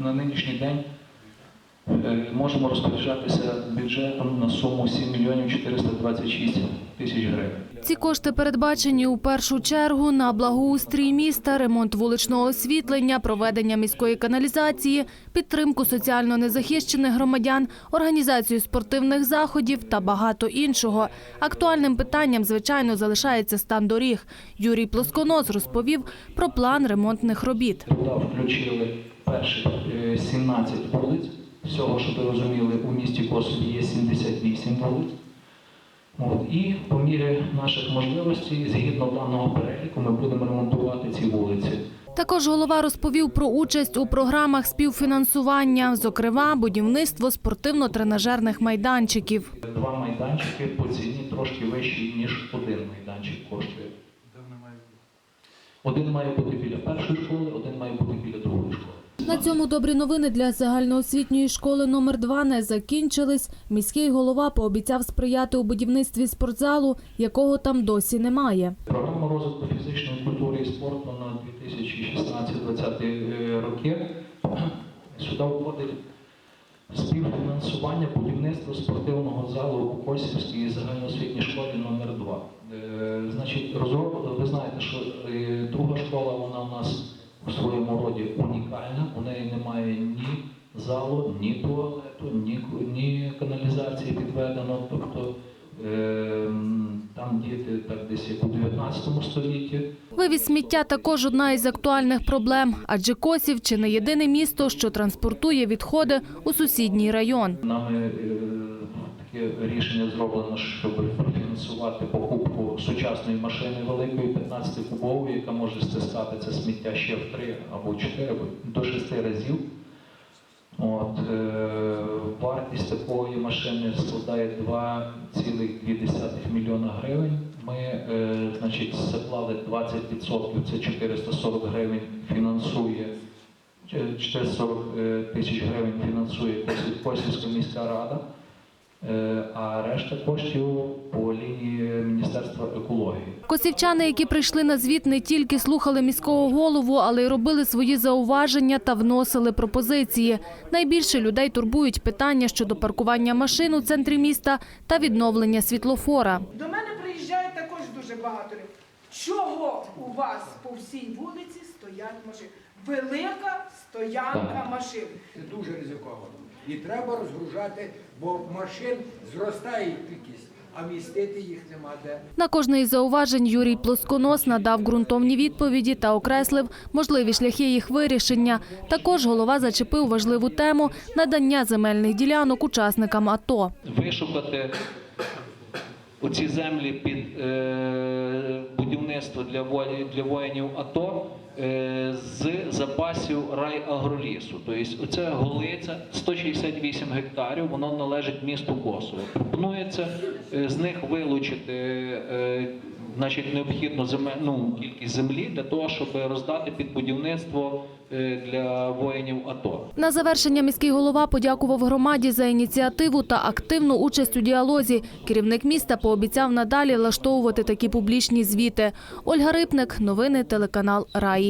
на нинішній день можемо розпоряджатися бюджетом на суму 7 мільйонів 426 тисяч гривень. Ці кошти передбачені у першу чергу на благоустрій міста, ремонт вуличного освітлення, проведення міської каналізації, підтримку соціально незахищених громадян, організацію спортивних заходів та багато іншого. Актуальним питанням, звичайно, залишається стан доріг. Юрій Плосконос розповів про план ремонтних робіт. Туди включили перші е, 17 вулиць. Всього, що ви розуміли, у місті Косові є 78 вулиць. От, і по мірі наших можливостей, згідно даного переліку, ми будемо ремонтувати ці вулиці. Також голова розповів про участь у програмах співфінансування, зокрема, будівництво спортивно-тренажерних майданчиків. Два майданчики по ціні трошки вищі, ніж один майданчик коштує. Один має бути біля першої школи, один має бути біля другої школи. На цьому добрі новини для загальноосвітньої школи номер 2 не закінчились. Міський голова пообіцяв сприяти у будівництві спортзалу, якого там досі немає. Програма розвитку фізичної культури і спорту на 2016-2020 роки сюди входить співфінансування будівництва спортивного залу у Косівській загальноосвітній школі номер 2 Значить, розроб... ви знаєте, що е, друга школа вона у нас у своєму роді унікальна. У неї немає ні залу, ні туалету, ні, ні каналізації підведено. Тобто е, там діти так десь як у 19 столітті. Вивіз сміття також одна із актуальних проблем, адже Косів чи не єдине місто, що транспортує відходи у сусідній район. Нами е, таке рішення зроблено, щоб профінансувати покупку сучасної машини великої 15-кубової, яка може стискати це сміття ще в 3 або 4, або до 6 разів. От, е, вартість такої машини складає 2,2 мільйона гривень. Ми е, значить, заклали 20%, це 440 гривень фінансує 440 е, тисяч гривень фінансує Косів- Косівська міська рада, е, решта коштів по лінії Міністерства екології. Косівчани, які прийшли на звіт, не тільки слухали міського голову, але й робили свої зауваження та вносили пропозиції. Найбільше людей турбують питання щодо паркування машин у центрі міста та відновлення світлофора. До мене приїжджає також дуже багато людей. Чого у вас по всій вулиці стоять машини? Велика стоянка машин. Це дуже ризиковано. І треба розгружати, бо машин зростає кількість, а містити їх нема де. На кожне із зауважень Юрій Плосконос надав ґрунтовні відповіді та окреслив можливі шляхи їх вирішення. Також голова зачепив важливу тему надання земельних ділянок учасникам АТО. Вишукати оці землі під е, будівництво для, во- для воїнів АТО з запасів райагролісу. Тобто оце Голиця, 168 гектарів, воно належить місту Косово. Пропонується е, з них вилучити е, значить, необхідну земельну кількість землі для того, щоб роздати під будівництво е, для воїнів АТО. На завершення міський голова подякував громаді за ініціативу та активну участь у діалозі. Керівник міста пообіцяв надалі влаштовувати такі публічні звіти. Ольга Рипник, новини телеканал Раї.